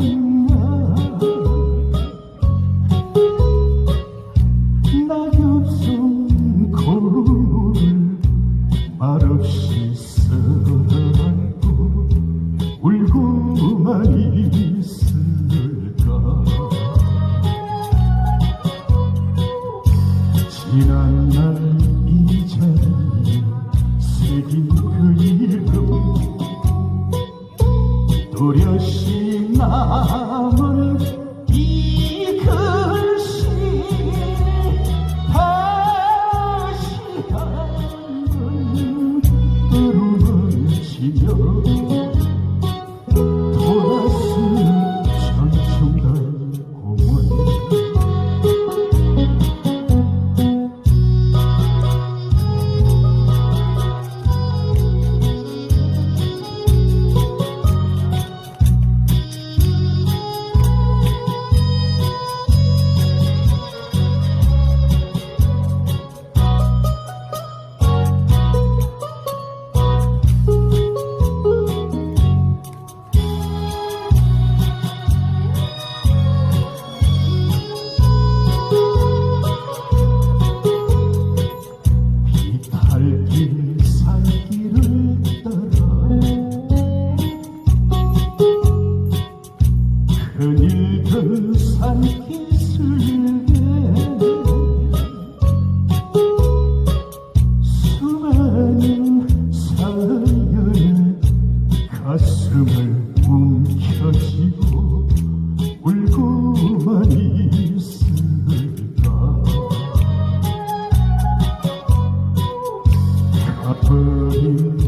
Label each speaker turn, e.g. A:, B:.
A: 음. 말없이 쓰러고 울고만 있을까? 지난 날 이 자리에 새긴 그 이름 또렷이 啊啊啊啊。 그늘든 산기슭에 수많은 사연이 가슴을 움켜쥐고 울고만 있을까? 가버린